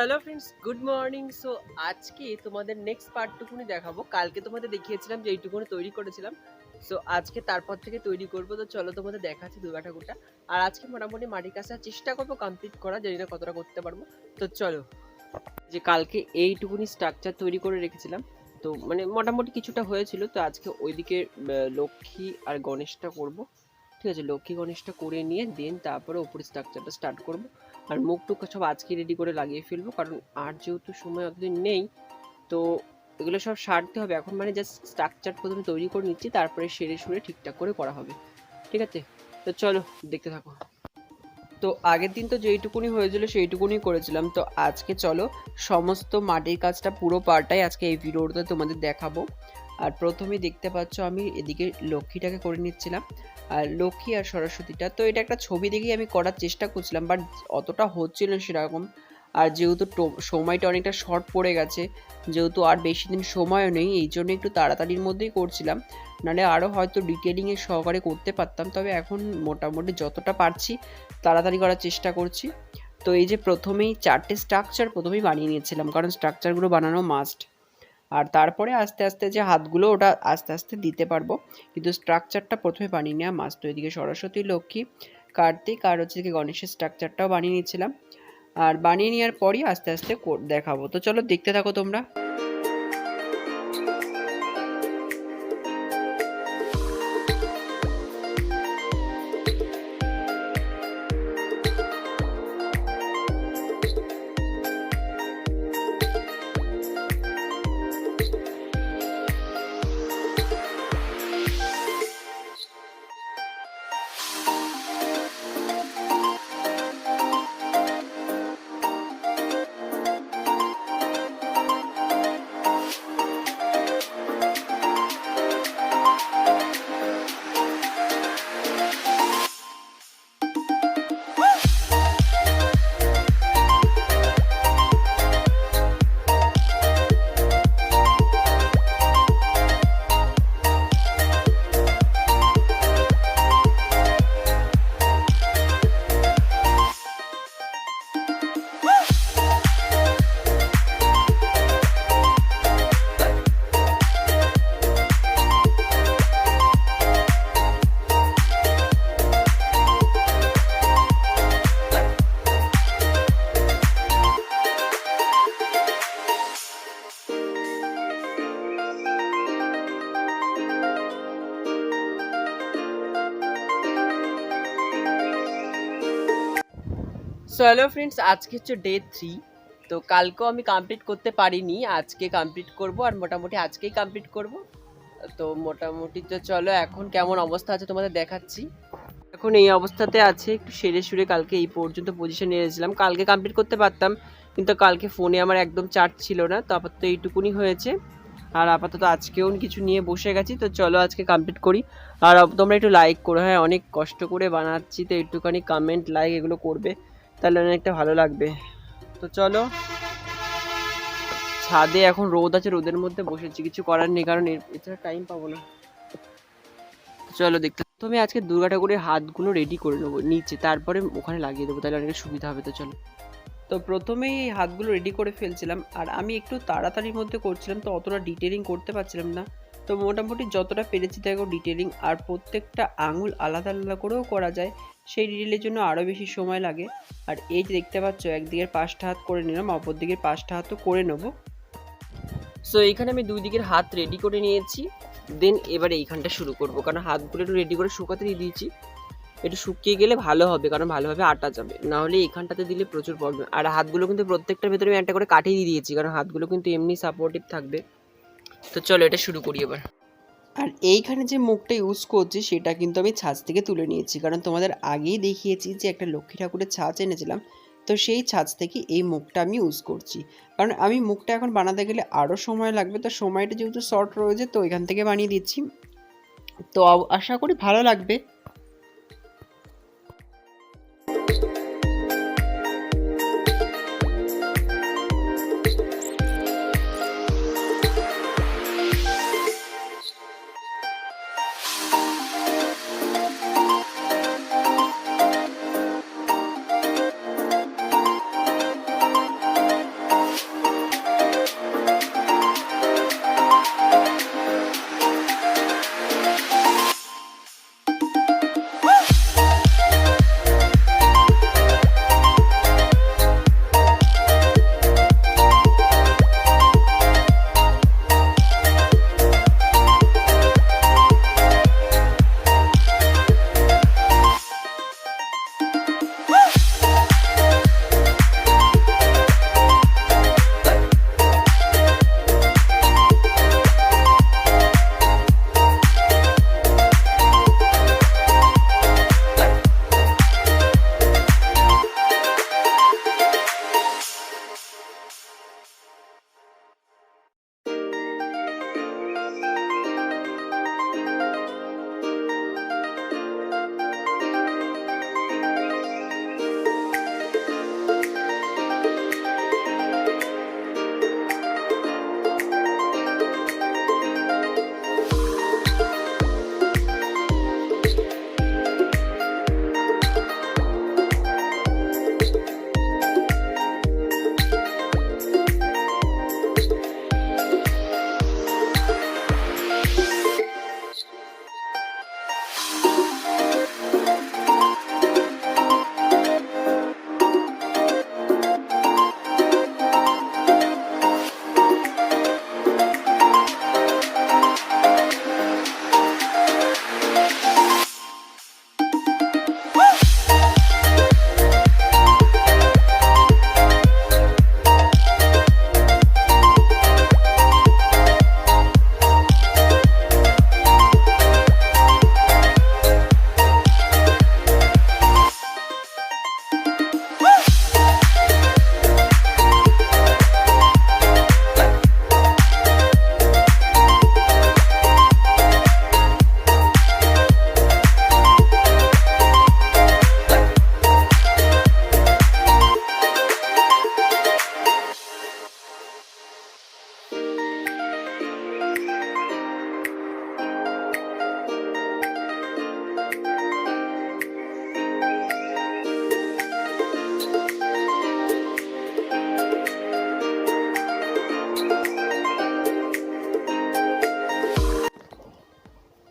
Hello friends good morning so আজকে তোমাদের next পার্টটুকুনি দেখাবো। কালকে তোমাদের দেখিয়েছিলাম যে এইটুকুনি তৈরি করেছিলাম। সো আজকে তারপর থেকে তৈরি করব। তো চলো তোমাদের দেখাচ্ছি দুর্গা ঠাকুরটা আর আজকে মোটামুটি মাটির কাছে চেষ্টা করব কমপ্লিট করা, জানি না কতটা করতে পারব। তো চলো, যে কালকে এইটুকুনি স্ট্রাকচার তৈরি করে রেখেছিলাম। তো মানে মোটামুটি কিছুটা হয়েছিল। তো আজকে ওইদিকে লক্ষ্মী আর গণেশটা করব। ঠিক আছে, লক্ষ্মী গণেশটা করে নিয়ে, দেন তারপরে ওপরে স্ট্রাকচারটা স্টার্ট করব। আর মুখ টুক সব আজকে রেডি করে লাগিয়ে ফেলব, কারণ আর যেহেতু সময় অতদিন নেই, তো এগুলো সব সারতে হবে। এখন মানে জাস্ট স্ট্রাকচার প্রথমে তৈরি করে নিচ্ছি, তারপরে সেরে সুরে ঠিকঠাক করে করা হবে। ঠিক আছে? তো চলো, দেখতে থাকো। তো আগের দিন তো যেইটুকুনি হয়েছিল সেইটুকুনি করেছিলাম। তো আজকে চলো, সমস্ত মাটির কাজটা পুরো পার্টাই আজকে এই ভিডিওতে তোমাদের দেখাবো। আর প্রথমে দেখতে পাচ্ছ আমি এদিকে লক্ষ্মীটাকে করে নিচ্ছিলাম আর লক্ষ্মী আর সরস্বতীটা। তো এটা একটা ছবি দেখেই আমি করার চেষ্টা করছিলাম বাট অতটা হচ্ছিল না সেরকম। আর যেহেতু সময়টা অনেকটা শর্ট পড়ে গেছে, যেহেতু আর বেশি দিন সময়ও নেই, এই জন্য একটু তাড়াতাড়ির মধ্যেই করছিলাম। নাহলে আরও হয়তো ডিটেলিংয়ে সহকারে করতে পারতাম, তবে এখন মোটামুটি যতটা পারছি তাড়াতাড়ি করার চেষ্টা করছি। তো এই যে প্রথমেই চারটে স্ট্রাকচার প্রথমেই বানিয়ে নিয়েছিলাম, কারণ স্ট্রাকচারগুলো বানানো মাস্ট আর তারপরে আস্তে আস্তে যে হাতগুলো, ওটা আস্তে আস্তে দিতে পারব। কিন্তু স্ট্রাকচারটা প্রথমে বানিয়ে নেওয়া মাস তো এদিকে সরস্বতী, লক্ষ্মী, কার্তিক আর হচ্ছে এদিকে গণেশের স্ট্রাকচারটাও বানিয়ে নিয়েছিলাম। আর বানিয়ে নেওয়ার পরই আস্তে আস্তে দেখাবো। তো চলো দেখতে থাকো তোমরা। সো হ্যালো ফ্রেন্ডস আজকে হচ্ছে ডে থ্রি তো কালকেও আমি কমপ্লিট করতে পারিনি, আজকে কমপ্লিট করব আর মোটামুটি আজকেই কমপ্লিট করব। তো মোটামুটি তো চলো, এখন কেমন অবস্থা আছে তোমাদের দেখাচ্ছি। এখন এই অবস্থাতে আছে, একটু সেরে সুরে কালকে এই পর্যন্ত পজিশনে এনেছিলাম কালকে কমপ্লিট করতে পারতাম, কিন্তু কালকে ফোনে আমার একদম চার্জ ছিল না, তো আপাতত এইটুকুনি হয়েছে। আর আপাতত আজকেও কিছু নিয়ে বসে গেছি, তো চলো আজকে কমপ্লিট করি। আর তোমরা একটু লাইক করো হ্যাঁ অনেক কষ্ট করে বানাচ্ছি, তো একটুখানি কমেন্ট লাইক এগুলো করবে। তাহলে অনেকটা ভালো লাগবে। তো চলো। ছাদে এখন রোদ আছে, রোদের মধ্যে বসেছি, কিছু করার নেই, কারণ এছাড়া টাইম পাবো না। চলো দেখতে তুমি আজকে দুর্গা ঠাকুরের হাতগুলো রেডি করে নেব, নিচে, তারপরে ওখানে লাগিয়ে দেবো, তাহলে অনেক সুবিধা হবে, তো চলো। তো প্রথমেই এই হাতগুলো রেডি করে ফেলছিলাম, আর আমি একটু তাড়াতাড়ির মধ্যে করছিলাম, তো অতটা ডিটেলিং করতে পারছিলাম না। তো মোটামুটি যতটা পেরেছি দেখো ডিটেলিং আর প্রত্যেকটা আঙুল আলাদা আলাদা করেও করা যায়। সেই ডিটেলের জন্য আরও বেশি সময় লাগে। আর এই যে দেখতে পাচ্ছ, একদিকের পাঁচটা হাত করে নিলাম অপর দিকের পাঁচটা হাতও করে নেব। সো এইখানে আমি দুই দিকের হাত রেডি করে নিয়েছি। দেন এবারে এইখানটা শুরু করব, কারণ হাতগুলো একটু রেডি করে শুকাতে দিয়ে দিয়েছি। একটু শুকিয়ে গেলে ভালো হবে, কারণ ভালোভাবে আটা যাবে। না হলে এইখানটাতে দিলে প্রচুর প্রবলেম আর হাতগুলো কিন্তু প্রত্যেকটার ভেতরে আমি একটা করে কাটিয়ে দিয়ে দিয়েছি, কারণ হাতগুলো কিন্তু এমনি সাপোর্টিভ থাকবে। তো চলো এটা শুরু করি এবার। আর এইখানে যে মুখটা ইউজ করছি, সেটা কিন্তু আমি ছাঁচ থেকে তুলে নিয়েছি। কারণ তোমাদের আগেই দেখিয়েছি যে একটা লক্ষ্মী ঠাকুরের ছাঁচ এনেছিলাম। তো সেই ছাঁচ থেকে এই মুখটা আমি ইউজ করছি। কারণ আমি মুখটা এখন বানাতে গেলে আরও সময় লাগবে। তো সময়টা যেহেতু শর্ট রয়েছে, তো এখান থেকে বানিয়ে দিচ্ছি। তো আশা করি ভালো লাগবে।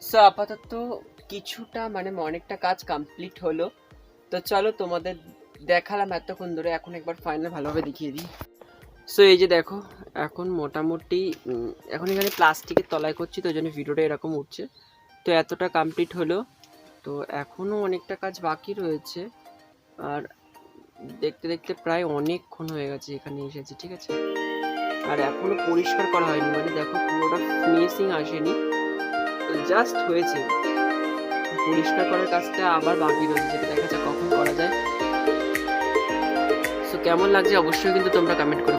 সো আপাতত কিছুটা মানে অনেকটা কাজ কমপ্লিট হলো। তো চলো তোমাদের দেখালাম এতক্ষণ ধরে, এখন একবার ফাইনাল ভালোভাবে দেখিয়ে দিই। সো এই যে দেখো, এখন মোটামুটি এখন এখানে প্লাস্টিকের তলায় করছি, তো জন্য ভিডিওটা এরকম উঠছে। তো এতটা কমপ্লিট হলো। তো এখনও অনেকটা কাজ বাকি রয়েছে। আর দেখতে দেখতে প্রায় অনেকক্ষণ হয়ে গেছে এখানে এসেছি, ঠিক আছে? আর এখনও পরিষ্কার করা হয়নি মানে দেখো পুরোটা ফিনিশিং আসেনি। জাস্ট হয়েছে। পরিষ্কার করার কাজটা আবার বাকি রয়েছে, যেটা দেখা যাক কখন করা যায়। সো কেমন লাগছে অবশ্যই কিন্তু তোমরা কমেন্ট করে